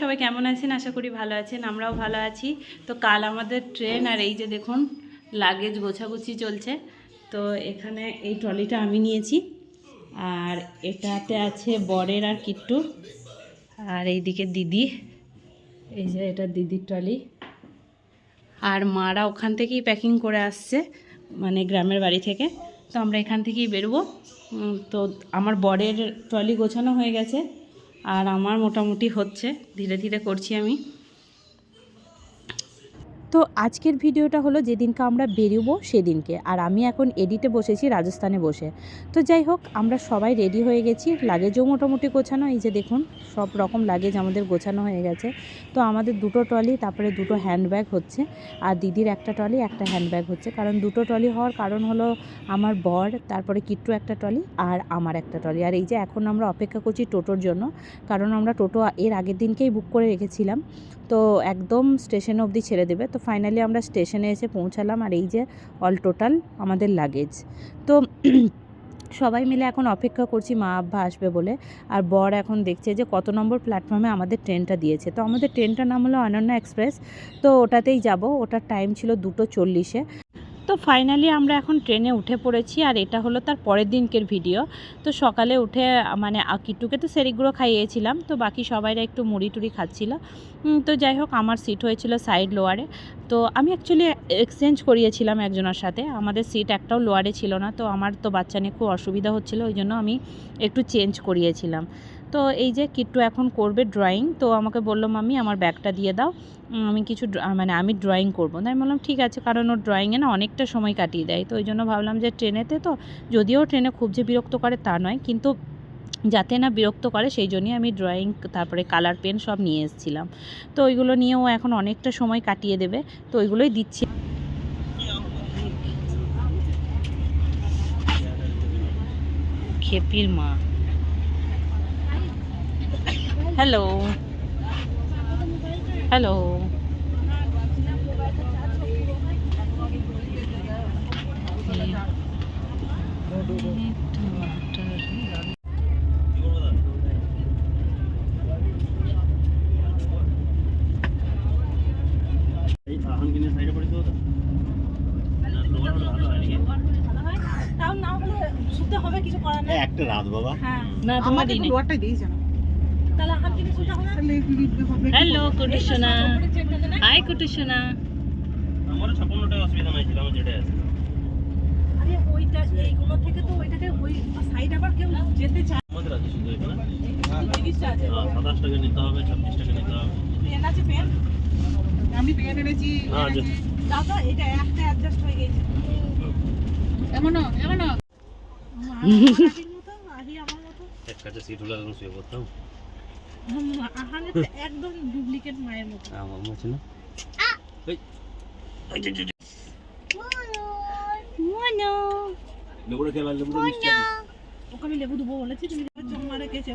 সবাই কেমন আছেন? আশা করি ভালো আছেন, আমরাও ভালো আছি। তো কাল আমাদের ট্রেন আর এই যে দেখুন লাগেজ গোছাগুছি চলছে। তো এখানে এই ট্রলিটা আমি নিয়েছি। আর এটাতে আছে বরের আর কিট্টুর। আর এইদিকে দিদি, এই যে এটা দিদির ট্রলি। আর মারা ওখান থেকেই প্যাকিং করে আসছে মানে গ্রামের বাড়ি থেকে। তো আমরা এখান থেকেই বেরোবো। তো আমার বরের ট্রলি গোছানো হয়ে গেছে। আর আমার মোটামুটি হচ্ছে ধীরে ধীরে করছি আমি। তো আজকের ভিডিওটা হলো যেদিনকে আমরা বেরোবো সেদিনকে। আর আমি এখন এডিটে বসেছি, রাজস্থানে বসে। তো যাই হোক, আমরা সবাই রেডি হয়ে গেছি। লাগেজও মোটামুটি গোছানো, এই যে দেখুন, সব রকম লাগেজ আমাদের গোছানো হয়ে গেছে। তো আমাদের দুটো ট্রলি, তারপরে দুটো হ্যান্ডব্যাগ হচ্ছে। আর দিদির একটা ট্রলি, একটা হ্যান্ডব্যাগ হচ্ছে। কারণ দুটো ট্রলি হওয়ার কারণ হলো আমার বর, তারপরে কিট্টু একটা ট্রলি আর আমার একটা ট্রলি। আর এই যে এখন আমরা অপেক্ষা করছি টোটোর জন্য, কারণ আমরা টোটো এর আগের দিনকেই বুক করে রেখেছিলাম। তো একদম স্টেশন অবধি ছেড়ে দেবে। তো ফাইনালি আমরা স্টেশনে এসে পৌঁছালাম আর এই যে অল টোটাল আমাদের লাগেজ তো সবাই মিলে এখন অপেক্ষা করছি মা আব্বা আসবে বলে। আর বর এখন দেখছে যে কত নম্বর প্ল্যাটফর্মে আমাদের ট্রেনটা দিয়েছে। তো আমাদের ট্রেনটার নাম হলো অনন্যা এক্সপ্রেস। তো ওটাতেই যাব। ওটার টাইম ছিল দুটো চল্লিশে। তো ফাইনালি আমরা এখন ট্রেনে উঠে পড়েছি আর এটা হলো তার পরের দিনকের ভিডিও তো সকালে উঠে মানে আ- কিট্টুকে তো সেরিগুলো খাইয়েছিলাম, তো বাকি সবাইরা একটু মুড়ি টুড়ি খাচ্ছিল। তো যাই হোক, আমার সিট হয়েছিল সাইড লোয়ারে তো আমি অ্যাকচুয়ালি এক্সচেঞ্জ করিয়েছিলাম একজনের সাথে, আমাদের সিট একটাও লোয়ারে ছিল না, তো আমার তো বাচ্চা নিয়ে খুব অসুবিধা হচ্ছিল, ওই জন্য আমি একটু চেঞ্জ করিয়েছিলাম। তো এই যে কিট্টু এখন করবে ড্রয়িং তো আমাকে বলল মামি আমার ব্যাগটা দিয়ে দাও। আমি কিছু মানে আমি ড্রয়িং করব। তাই আমি বললাম, ঠিক আছে। কারণ ওর ড্রয়িংয়ে না অনেকটা সময় কাটিয়ে দেয়। তো ওই জন্য ভাবলাম যে ট্রেনেতে তো, যদিও ট্রেনে খুব যে বিরক্ত করে তা নয়, কিন্তু যাতে না বিরক্ত করে সেই জন্যই আমি ড্রয়িং তারপরে কালার পেন সব নিয়ে এসেছিলাম। তো ওইগুলো নিয়েও এখন অনেকটা সময় কাটিয়ে দেবে। তো ওইগুলোই দিচ্ছি। খেপির মা। হ্যালো। হ্যালো। হয় একটা রাত বাবা। হ্যাঁ। না তোমার দিনে। লোয়ারটাই দিয়েছে না হ্যালো কুটু সোনা হাই কুটু সোনা আমারও ছাপ্পান্নটায় অসুবিধা নাই ছিল আমার যেটা আছে। আরে ওইটা এইগুলো থেকে তো ওইটাকে ওই সাইড আবার কেউ যেতে চায়। আমাদের আছে শুধু এখানে। জিনিসটা আছে। সাতাশ টাকা নিতে হবে ছাব্বিশ টাকা নিতে হবে। পেন আছে পেন? আমি পেন এনেছি হ্যাঁ দাদা এটা একটা অ্যাডজাস্ট হয়ে গেছে। এমনও এমনও। আহি আমার মতো। এক কাছে সিট হলে এখন শুয়ে পড়তাম। একদম ডুপ্লিকেট মায়ের মতো। আমার না। এই, এই যে, যে, যে। লেবুটা খেয়ে লেবুটা মিষ্টি ওকে আমি লেবু দেবো বলেছি তুমি চম্মা রেখেছে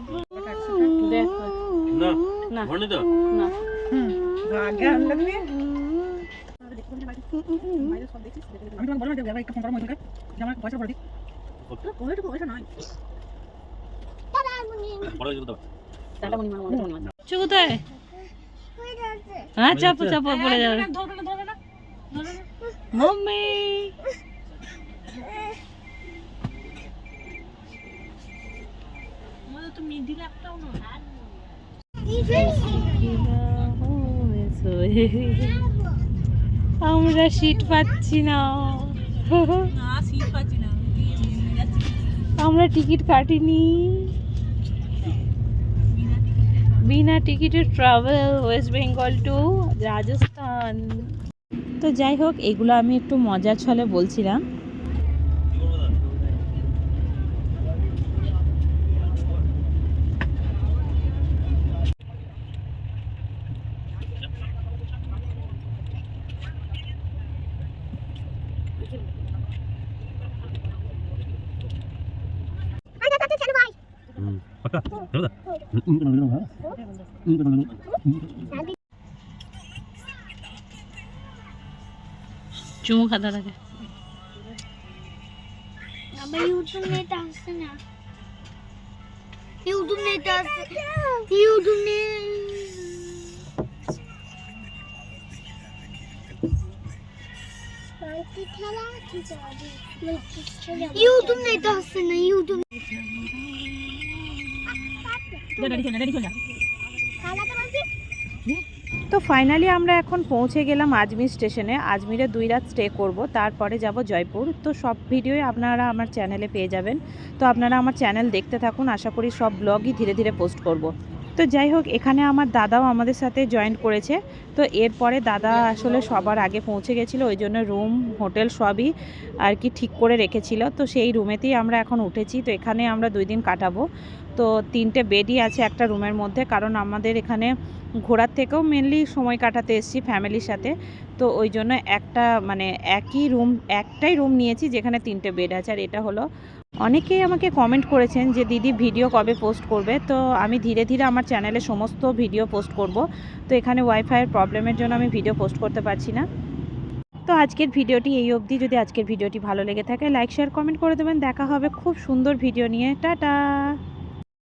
দেখো না না। ঘরে তো। না। আগে আনলাম নি আমি তোমাকে বললাম যে একটা ফোন করো মহিলাকে যে আমার পয়সা ভরে দিই ওইটা পয়সা নয়। পরে যেতে মা চো কোথায়? হ্যাঁ চাপো চাপো পড়ে যাবে। মাম্মি। আমরা সিট পাচ্ছি না। না সিট পাচ্ছি না আমরা টিকিট কাটিনি। বিনা টিকিটে travel West Bengal to Rajasthan তো যাই হোক, এগুলো আমি একটু মজার ছলে বলছিলাম। चू खाता था अब यूट्यूब ने डांसना यूट्यूब ने डांस यूट्यूब ने यूट्यूब ने डांसना यूट्यूब তো ফাইনালি আমরা এখন পৌঁছে গেলাম আজমির স্টেশনে আজমিরে দুই রাত স্টে করব, তারপরে যাব জয়পুর। তো সব ভিডিওই আপনারা আমার চ্যানেলে পেয়ে যাবেন। তো আপনারা আমার চ্যানেল দেখতে থাকুন, আশা করি সব ব্লগই ধীরে ধীরে পোস্ট করব। তো যাই হোক, এখানে আমার দাদাও আমাদের সাথে জয়েন করেছে। তো এরপরে দাদা আসলে সবার আগে পৌঁছে গেছিল, ওই জন্য রুম হোটেল সবই আর কি ঠিক করে রেখেছিল। তো সেই রুমেতেই আমরা এখন উঠেছি। তো এখানে আমরা দুই দিন কাটাবো। তো তিনটে বেডই আছে একটা রুমের মধ্যে, কারণ আমাদের এখানে ঘোরার থেকেও মেনলি সময় কাটাতে এসেছি ফ্যামিলির সাথে। তো ওই জন্য একটা মানে একই রুম, একটাই রুম নিয়েছি যেখানে তিনটে বেড আছে, আর এটা হলো অনেকেই আমাকে কমেন্ট করেছেন যে, দিদি, ভিডিও কবে পোস্ট করবে? তো আমি ধীরে ধীরে আমার চ্যানেলে সমস্ত ভিডিও পোস্ট করব। তো এখানে ওয়াইফাইয়ের প্রবলেমের জন্য আমি ভিডিও পোস্ট করতে পারছি না। তো আজকের ভিডিওটি এই অবধি। যদি আজকের ভিডিওটি ভালো লেগে থাকে লাইক শেয়ার কমেন্ট করে দেবেন। দেখা হবে খুব সুন্দর ভিডিও নিয়ে। টাটা!